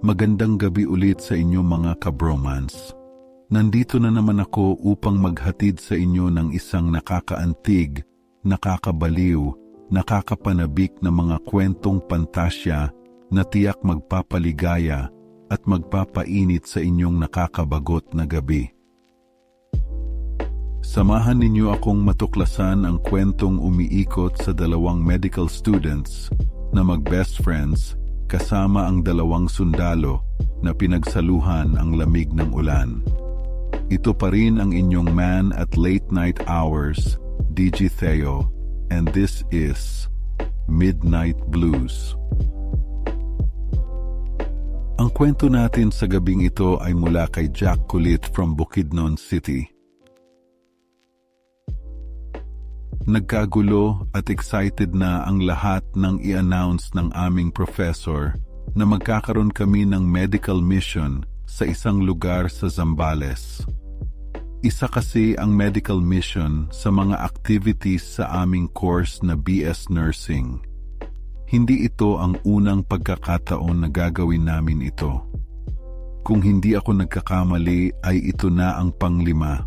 Magandang gabi ulit sa inyo mga kabromance. Nandito na naman ako upang maghatid sa inyo ng isang nakakaantig, nakakabaliw, nakakapanabik na mga kwentong pantasya na tiyak magpapaligaya at magpapainit sa inyong nakakabagot na gabi. Samahan ninyo akong matuklasan ang kwentong umiikot sa dalawang medical students na mag-best friends kasama ang dalawang sundalo na pinagsaluhan ang lamig ng ulan. Ito pa rin ang inyong man at late night hours, DJ Theo, and this is Midnight Blues. Ang kwento natin sa gabing ito ay mula kay Jack Kulit from Bukidnon City. Nagkagulo at excited na ang lahat nang i-announce ng aming professor na magkakaroon kami ng medical mission sa isang lugar sa Zambales. Isa kasi ang medical mission sa mga activities sa aming course na BS Nursing. Hindi ito ang unang pagkakataon na gagawin namin ito. Kung hindi ako nagkakamali ay ito na ang panglima.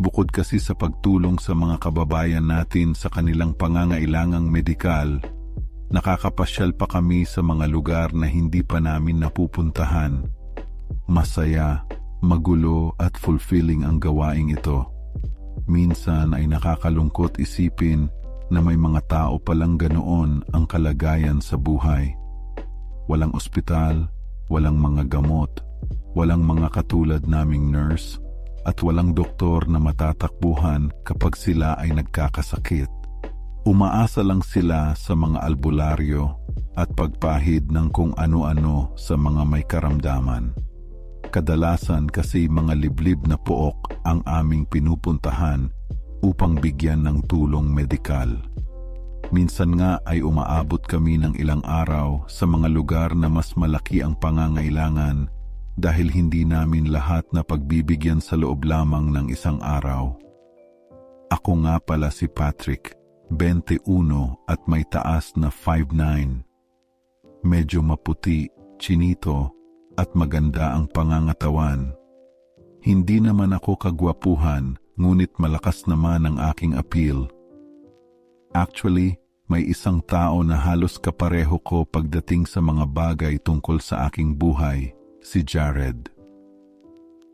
Bukod kasi sa pagtulong sa mga kababayan natin sa kanilang pangangailangang medikal, nakakapasyal pa kami sa mga lugar na hindi pa namin napupuntahan. Masaya, magulo at fulfilling ang gawaing ito. Minsan ay nakakalungkot isipin na may mga tao palang ganoon ang kalagayan sa buhay. Walang ospital, walang mga gamot, walang mga katulad naming nurse, at walang doktor na matatakbuhan kapag sila ay nagkakasakit. Umaasa lang sila sa mga albularyo at pagpahid ng kung ano-ano sa mga may karamdaman. Kadalasan kasi mga liblib na pook ang aming pinupuntahan upang bigyan ng tulong medikal. Minsan nga ay umaabot kami ng ilang araw sa mga lugar na mas malaki ang pangangailangan dahil hindi namin lahat na pagbibigyan sa loob lamang ng isang araw. Ako nga pala si Patrick, 21 at may taas na 5'9". Medyo maputi, chinito at maganda ang pangangatawan. Hindi naman ako kagwapuhan, ngunit malakas naman ang aking appeal. Actually, may isang tao na halos kapareho ko pagdating sa mga bagay tungkol sa aking buhay si Jared.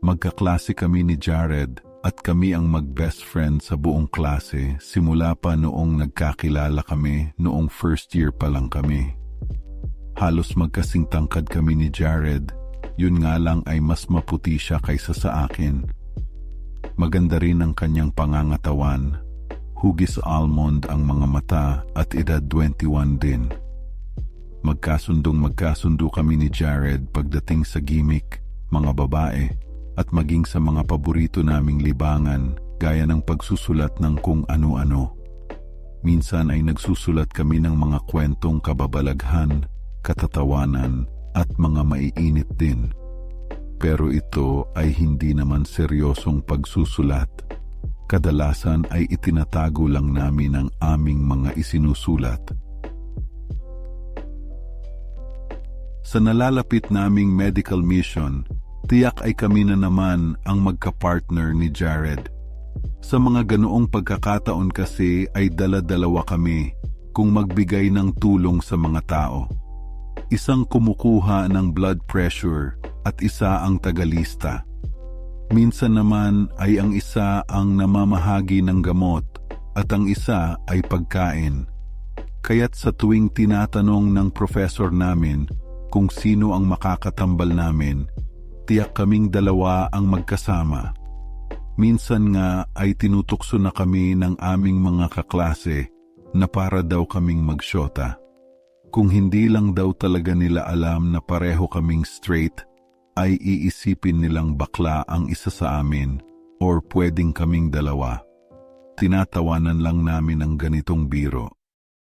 Magkaklase kami ni Jared at kami ang mag-best friend sa buong klase simula pa noong nagkakilala kami noong first year pa lang kami. Halos magkasing tangkad kami ni Jared, yun nga lang ay mas maputi siya kaysa sa akin. Maganda rin ang kanyang pangangatawan, hugis almond ang mga mata at edad 21 din. Magkasundong magkasundo kami ni Jared pagdating sa gimmick, mga babae, at maging sa mga paborito naming libangan gaya ng pagsusulat ng kung ano-ano. Minsan ay nagsusulat kami ng mga kwentong kababalaghan, katatawanan, at mga maiinit din. Pero ito ay hindi naman seryosong pagsusulat. Kadalasan ay itinatago lang namin ang aming mga isinusulat Sa nalalapit naming medical mission, tiyak ay kami na naman ang magka-partner ni Jared. Sa mga ganoong pagkakataon kasi ay dala-dalawa kami kung magbigay ng tulong sa mga tao. Isang kumukuha ng blood pressure at isa ang tagalista. Minsan naman ay ang isa ang namamahagi ng gamot at ang isa ay pagkain. Kaya't sa tuwing tinatanong ng professor namin kung sino ang makakatambal namin, tiyak kaming dalawa ang magkasama. Minsan nga ay tinutukso na kami ng aming mga kaklase na para daw kaming magsyota. Kung hindi lang daw talaga nila alam na pareho kaming straight, ay iisipin nilang bakla ang isa sa amin or pwedeng kaming dalawa. Tinatawanan lang namin ang ganitong biro.